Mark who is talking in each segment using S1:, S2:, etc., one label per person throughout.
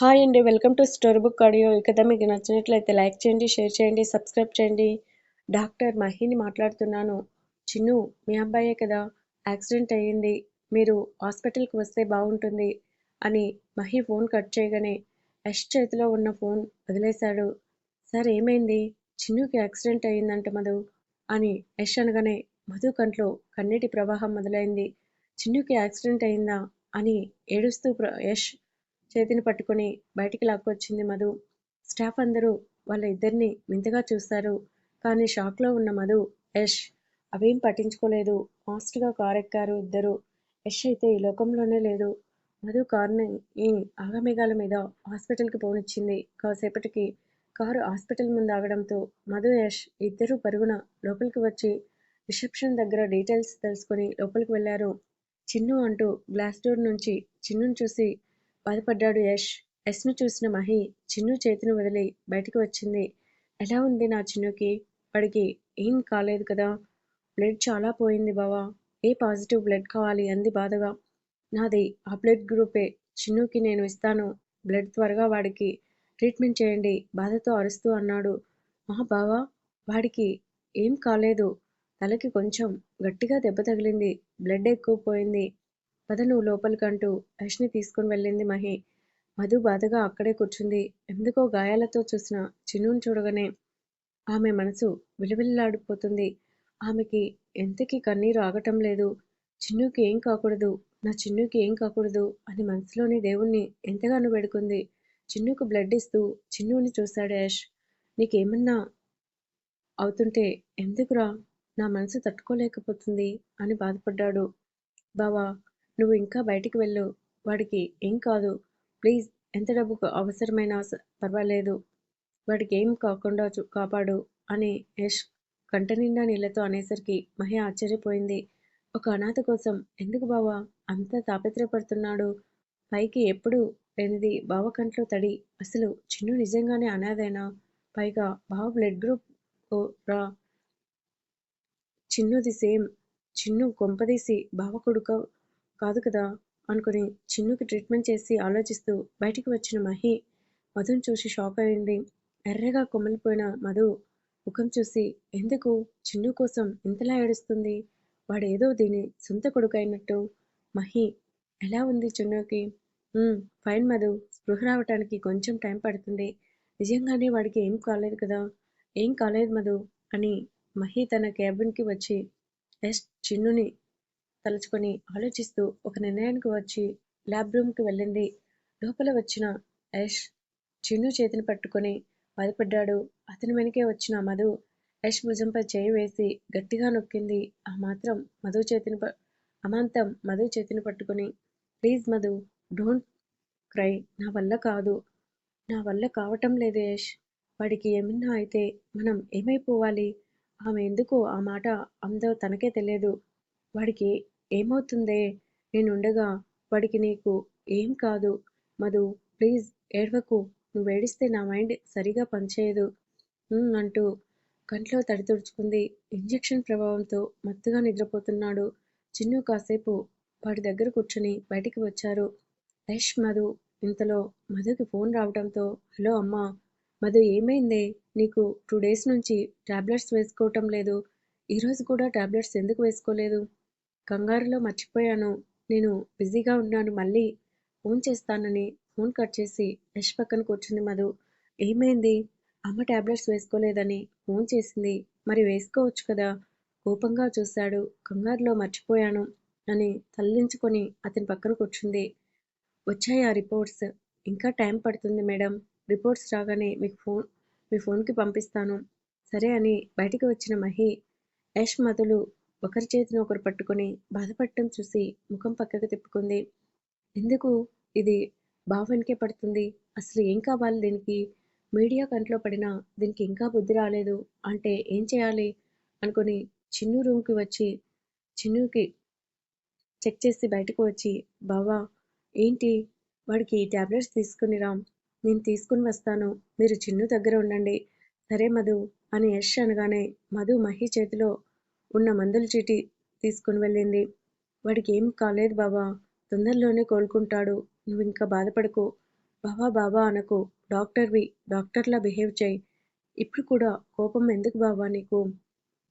S1: Hi అండి welcome to story book audio. ఈ కథ మీకు నచ్చినట్లయితే లైక్ చేయండి షేర్ చేయండి సబ్స్క్రైబ్ చేయండి. డాక్టర్ మహిని మాట్లాడుతున్నాను. చిన్ను మీ అబ్బాయే కదా యాక్సిడెంట్ అయ్యింది. మీరు హాస్పిటల్కి వస్తే బాగుంటుంది అని మహి ఫోన్ కట్ చేయగానే యష్ చేతిలో ఉన్న ఫోన్ వదిలేశాడు. సార్ ఏమైంది? చిన్నుకి యాక్సిడెంట్ అయ్యిందంట మధు అని యష్ అనగానే మధు కంట్లో కన్నీటి ప్రవాహం మొదలైంది. చిన్నుకి యాక్సిడెంట్ అయిందా అని ఏడుస్తూ ప్ర యష్ చేతిని పట్టుకొని బయటికి లాక్కొచ్చింది మధు. స్టాఫ్ అందరూ వాళ్ళ ఇద్దరిని వింతగా చూస్తారు. కానీ షాక్లో ఉన్న మధు యష్ అవేం పట్టించుకోలేదు. ఫాస్ట్గా కారు ఎక్కారు ఇద్దరు. యష్ అయితే ఈ లోకంలోనే లేదు. మధు కారుని ఈ ఆగమేఘాల మీద హాస్పిటల్కి పోనిచ్చింది. కాసేపటికి కారు హాస్పిటల్ ముందు ఆగడంతో మధు యష్ ఇద్దరూ పరుగున లోపలికి వచ్చి రిసెప్షన్ దగ్గర డీటెయిల్స్ తెలుసుకొని లోపలికి వెళ్ళారు. చిన్ను అంటూ గ్లాస్ డోర్ నుంచి చిన్నుని చూసి బాధపడ్డాడు యష్. యశ్ను చూసిన మహి చిన్ను చేతిని వదిలి బయటికి వచ్చింది. ఎలా ఉంది నా చిన్నుకి? వాడికి ఏం కాలేదు కదా? బ్లడ్ చాలా పోయింది బావా. ఏ పాజిటివ్ బ్లడ్ కావాలి అంది బాధగా. నాది ఆ బ్లడ్ గ్రూపే. చిన్నుకి నేను ఇస్తాను. బ్లడ్ త్వరగా వాడికి ట్రీట్మెంట్ చేయండి బాధతో అరుస్తూ అన్నాడు. మా బావా వాడికి ఏం కాలేదు. తలకి కొంచెం గట్టిగా దెబ్బ తగిలింది. బ్లడ్ ఎక్కువ పోయింది. పద నువ్వు లోపలికంటూ యష్ని తీసుకుని వెళ్ళింది మహి. మధు బాధగా అక్కడే కూర్చుంది. ఎందుకో గాయాలతో చూసిన చిన్నుని చూడగానే ఆమె మనసు విలవిల్లాడిపోతుంది. ఆమెకి ఎంతకి కన్నీరు ఆగటం లేదు. చిన్నుకి ఏం కాకూడదు. నా చిన్నుకి ఏం కాకూడదు అని మనసులోని దేవుణ్ణి ఎంతగానో వేడుకుంది. చిన్నుకు బ్లడ్ ఇస్తూ చిన్నుని చూశాడు యష్. నీకేమన్నా అవుతుంటే ఎందుకురా? నా మనసు తట్టుకోలేకపోతుంది అని బాధపడ్డాడు. బావా నువ్వు ఇంకా బయటికి వెళ్ళు. వాడికి ఏం కాదు. ప్లీజ్ ఎంత డబ్బు అవసరమైనా పర్వాలేదు. వాడికి ఏం కాకుండా కాపాడు అని యష్ కంటనిండా నీళ్ళతో అనేసరికి మహి ఆశ్చర్యపోయింది. ఒక అనాథ కోసం ఎందుకు బావా? అంత తాపత్రయపడుతున్నాడు. పైకి ఎప్పుడు లేనిది బావ కంట్లో తడి. అసలు చిన్ను నిజంగానే అనాథైనా? పైగా బావ బ్లడ్ గ్రూప్ రా. చిన్నుది సేమ్. చిన్ను కొంపదీసి బావ కొడుకు కాదు కదా అనుకుని చిన్నుకి ట్రీట్మెంట్ చేసి ఆలోచిస్తూ బయటికి వచ్చిన మహి మధుని చూసి షాక్ అయింది. ఎర్రగా కొమ్మలిపోయిన మధు ముఖం చూసి ఎందుకు? చిన్ను కోసం ఇంతలా ఏడుస్తుంది? వాడేదో దీని సొంత కొడుకు అయినట్టు మహి ఎలా ఉంది చిన్నుకి? ఫైన్ మధు. స్పృహ రావటానికి కొంచెం టైం పడుతుంది. నిజంగానే వాడికి ఏం కాలేదు కదా? ఏం కాలేదు మధు అని మహి తన క్యాబిన్కి వచ్చి ఎస్ చిన్నుని తలుచుకొని ఆలోచిస్తూ ఒక నిర్ణయానికి వచ్చి ల్యాబ్ రూమ్కి వెళ్ళింది లోపల వచ్చిన యష్ చిన్ను చేతిని పట్టుకొని బాధపడ్డాడు. అతని వెనకే వచ్చిన మధు యష్ భుజంపై చేయి వేసి గట్టిగా నొక్కింది. ఆ మాత్రం మధు చేతిని అమాంతం మధు చేతిని పట్టుకొని ప్లీజ్ మధు డోంట్ క్రై నా వల్ల కాదు. నా వల్ల కావటం లేదు యష్. వాడికి ఏమన్నా అయితే మనం ఏమైపోవాలి? ఆమె ఎందుకు ఆ మాట అందో తనకే తెలియదు. వాడికి ఏమవుతుందే? నేనుండగా వాడికి నీకు ఏం కాదు. మధు ప్లీజ్ ఏడవకు. నువ్వు ఏడిస్తే నా మైండ్ సరిగా పనిచేయదు. అంటూ కంట్లో తడి తుడుచుకుంది. ఇంజెక్షన్ ప్రభావంతో మత్తుగా నిద్రపోతున్నాడు. చిన్ను కాసేపు వాడి దగ్గర కూర్చుని బయటికి వచ్చారు. యష్ మధు ఇంతలో మధుకి ఫోన్ రావడంతో హలో అమ్మా మధు ఏమైందే? నీకు టూ డేస్ నుంచి టాబ్లెట్స్ వేసుకోవటం లేదు. ఈరోజు కూడా టాబ్లెట్స్ ఎందుకు వేసుకోలేదు? కంగారులో మర్చిపోయాను. నేను బిజీగా ఉన్నాను. మళ్ళీ ఫోన్ చేస్తానని ఫోన్ కట్ చేసి యష్ పక్కన కూర్చుంది మధు. ఏమైంది? అమ్మ టాబ్లెట్స్ వేసుకోలేదని ఫోన్ చేసింది. మరి వేసుకోవచ్చు కదా? కోపంగా చూశాడు. కంగారులో మర్చిపోయాను అని తల్లించుకొని అతని పక్కన కూర్చుంది. వచ్చాయి ఆ రిపోర్ట్స్. ఇంకా టైం పడుతుంది మేడం. రిపోర్ట్స్ రాగానే మీకు ఫోన్ మీ ఫోన్కి పంపిస్తాను. సరే అని బయటికి వచ్చిన మహి యష్ మధులు ఒకరి చేతిని ఒకరు పట్టుకొని బాధపడటం చూసి ముఖం పక్కకు తిప్పుకుంది. ఎందుకు? ఇది భావనికే పడుతుంది. అసలు ఏం కావాలి దీనికి? మీడియా కంట్లో పడినా దీనికి ఇంకా బుద్ధి రాలేదు. అంటే ఏం చేయాలి? అనుకుని చిన్ను రూమ్కి వచ్చి చిన్నుకి చెక్ చేసి బయటకు వచ్చి బావా ఏంటి? వాడికి ఈ ట్యాబ్లెట్స్ తీసుకుని రామ్ నేను తీసుకుని వస్తాను. మీరు చిన్ను దగ్గర ఉండండి. సరే మధు అని యష్ అనగానే మధు మహి చేతిలో ఉన్న మందుల చీటి తీసుకుని వెళ్ళింది. వాడికి ఏం కాలేదు బాబా. తొందరలోనే కోలుకుంటాడు. నువ్వు ఇంకా బాధపడకు. బావా బాబా అనకు. డాక్టర్వి డాక్టర్లా బిహేవ్ చేయి. ఇప్పుడు కూడా కోపం ఎందుకు బావా నీకు?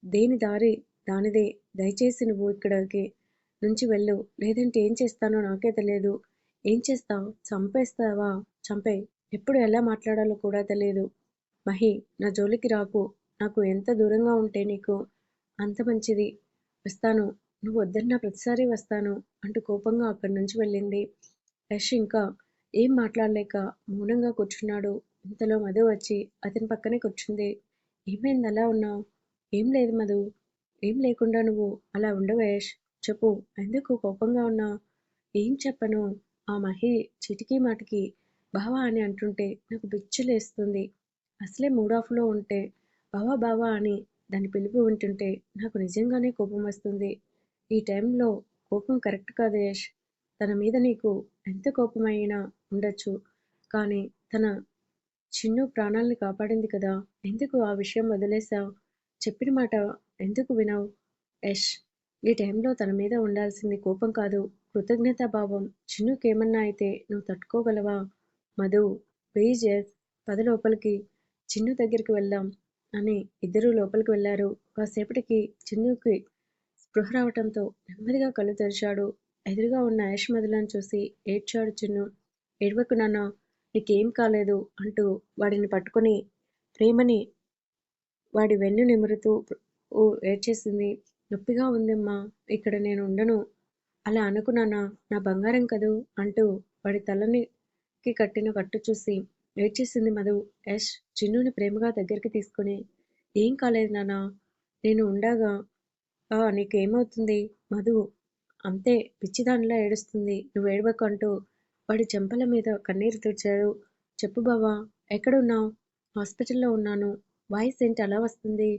S1: దేని దారి? దానిదే. దయచేసి నువ్వు ఇక్కడికి నుంచి వెళ్ళు. లేదంటే ఏం చేస్తానో నాకే తెలియదు. ఏం చేస్తావు? చంపేస్తావా? చంపే. ఎప్పుడు ఎలా మాట్లాడాలో కూడా తెలియదు. మహి నా జోలికి రాకు. నాకు ఎంత దూరంగా ఉంటే నీకు? అంత మంచిది. వస్తాను. నువ్వు వద్దన్నా ప్రతిసారి వస్తాను అంటూ కోపంగా అక్కడి నుంచి వెళ్ళింది. యష్ ఇంకా ఏం మాట్లాడలేక మౌనంగా కూర్చున్నాడు. ఇంతలో మధు వచ్చి అతని పక్కనే కూర్చుంది. ఏమైంది? అలా ఉన్నావు? ఏం లేదు మధు. ఏం లేకుండా నువ్వు అలా ఉండవు యష్? చెప్పు. ఎందుకు కోపంగా ఉన్నా? ఏం చెప్పను? ఆ మహి చిటికీ మాటికి బావా అని అంటుంటే నాకు పిచ్చిలేస్తుంది అసలే మూడ్ ఆఫ్లో ఉంటే బావా బావా అని దాని పిలుపు వింటుంటే నాకు నిజంగానే కోపం వస్తుంది. ఈ టైంలో కోపం కరెక్ట్ కాదు యష్. తన మీద నీకు ఎంత కోపమైనా ఉండొచ్చు. కానీ తన చిన్ను ప్రాణాల్ని కాపాడింది కదా. ఎందుకు ఆ విషయం వదిలేసావు చెప్పిన మాట ఎందుకు వినవు? యష్ ఈ టైంలో తన మీద ఉండాల్సింది కోపం కాదు. కృతజ్ఞతాభావం చిన్నుకేమన్నా అయితే నువ్వు తట్టుకోగలవా? మధు ప్లీజ్ యస్ పద లోపలికి. చిన్ను దగ్గరికి వెళ్దాం. అని ఇద్దరూ లోపలికి వెళ్ళారు కాసేపటికి చిన్నుకి స్పృహ రావటంతో నెమ్మదిగా కళ్ళు తెరిచాడు. ఎదురుగా ఉన్న యష్ మధులను చూసి ఏడ్చాడు చిన్ను. ఏడవకు నాన్న నీకేం కాలేదు అంటూ వాడిని పట్టుకొని ప్రేమని వాడి వెన్ను నిమురుతూ ఓ ఏడ్చేసింది. నొప్పిగా ఉందమ్మా ఇక్కడ నేను ఉండను. అలా అనుకున్నానా నా బంగారం కదూ అంటూ వాడి తలని కట్టిన కట్టు చూసి ఏడ్చేసింది మధు. యష్ చిన్నుని ప్రేమగా దగ్గరికి తీసుకుని ఏం కాలేదు నానా నేను ఉండగా ఆ నీకేమవుతుంది? మధు అంతే పిచ్చిదానిలా ఏడుస్తుంది. నువ్వు ఏడవకు అంటూ వాడి చెంపల మీద కన్నీరు తుడిచాడు. చెప్పు బావా ఎక్కడున్నావు? హాస్పిటల్లో ఉన్నాను. వాయిస్ ఏంటి అలా వస్తుంది?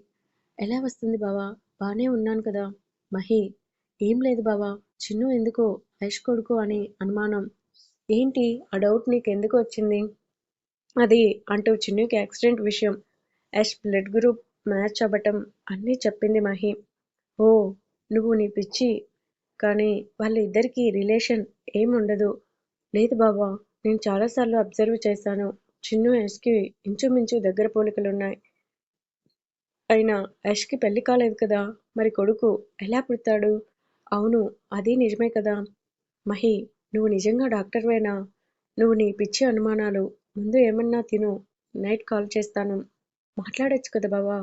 S1: ఎలా వస్తుంది బావా? బానే ఉన్నాను కదా. మహి ఏం లేదు బావా. చిన్ను ఎందుకో యష్ కొడుకు అని అనుమానం. ఏంటి? ఆ డౌట్ నీకు ఎందుకు వచ్చింది? అది అంటూ చిన్నుకి యాక్సిడెంట్ విషయం. యాష్ బ్లడ్ గ్రూప్ మ్యాచ్ అవ్వటం అన్నీ చెప్పింది మహి. ఓ నువ్వు నీ పిచ్చి. కానీ వాళ్ళ ఇద్దరికీ రిలేషన్ ఏముండదు. లేదు బాబా నేను చాలాసార్లు అబ్జర్వ్ చేశాను. చిన్ను యష్కి ఇంచుమించు దగ్గర పోలికలున్నాయి. అయినా యష్కి పెళ్ళి కాలేదు కదా. మరి కొడుకు ఎలా పుడతాడు? అవును అది నిజమే కదా. మహి నువ్వు నిజంగా డాక్టర్వేనా? నువ్వు నీ పిచ్చి అనుమానాలు ముందు ఏమన్నా తిను. నైట్ కాల్ చేస్తాను. మాట్లాడొచ్చు కదా బావా?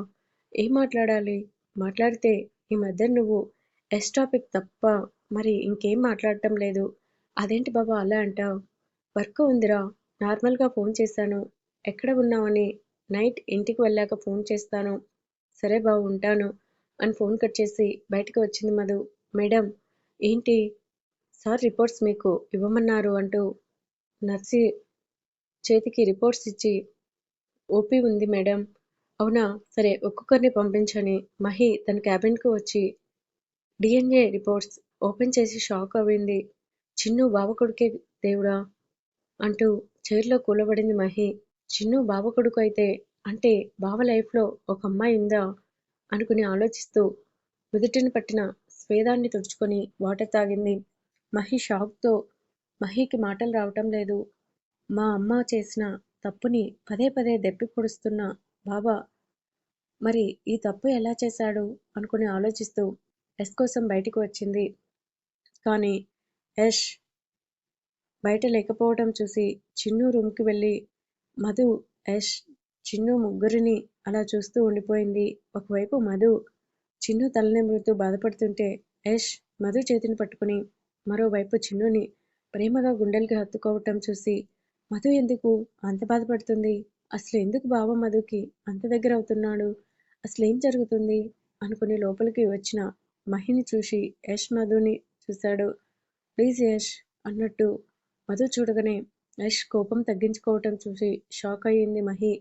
S1: ఏం మాట్లాడాలి? మాట్లాడితే ఈ మధ్య నువ్వు ఎస్ టాపిక్ తప్ప మరి ఇంకేం మాట్లాడటం లేదు. అదేంటి బాబా అలా అంటావు? వర్క్ ఉందిరా. నార్మల్గా ఫోన్ చేశాను. ఎక్కడ ఉన్నావని? నైట్ ఇంటికి వెళ్ళాక ఫోన్ చేస్తాను. సరే బాబు ఉంటాను. అని ఫోన్ కట్ చేసి బయటకు వచ్చింది మధు. మేడం ఏంటి? సార్ రిపోర్ట్స్ మీకు ఇవ్వమన్నారు అంటూ నర్సి చేతికి రిపోర్ట్స్ ఇచ్చి ఓపీ ఉంది మేడం. అవునా? సరే ఒక్కొక్కరిని పంపించని మహి తన క్యాబిన్కు వచ్చి డిఎన్ఏ రిపోర్ట్స్ ఓపెన్ చేసి షాక్ అయింది చిన్ను బావ కొడుకే దేవుడా అంటూ చైర్లో కూలబడింది మహి. చిన్ను బావ కొడుకు అయితే అంటే బావ లైఫ్లో ఒక అమ్మాయి ఉందా అనుకుని ఆలోచిస్తూ నుదుటిని పట్టిన స్వేదాన్ని తుడుచుకొని వాటర్ తాగింది. మహి షాక్తో మహికి మాటలు రావటం లేదు. మా అమ్మ చేసిన తప్పుని పదే పదే దెప్పి పొడుస్తున్న బాబా మరి ఈ తప్పు ఎలా చేశాడు? అనుకుని ఆలోచిస్తూ ఎస్ కోసం బయటికి వచ్చింది. కానీ యష్ బయట లేకపోవడం చూసి చిన్ను రూమ్కి వెళ్ళి మధు యష్ చిన్ను ముగ్గురిని అలా చూస్తూ ఉండిపోయింది. ఒకవైపు మధు చిన్ను తలనిమురుతూ బాధపడుతుంటే యష్ మధు చేతిని పట్టుకుని మరోవైపు చిన్నుని ప్రేమగా గుండెలకి హత్తుకోవటం చూసి మధు ఎందుకు? అంత బాధపడుతుంది. అసలు ఎందుకు బావ మధుకి అంత దగ్గర అవుతున్నాడు? అసలు ఏం జరుగుతుంది? అనుకుని లోపలికి వచ్చిన మహిని చూసి యష్ మధుని చూశాడు. ప్లీజ్ యష్ అన్నట్టు మధు చూడగానే యష్ కోపం తగ్గించుకోవటం చూసి షాక్ అయ్యింది మహి.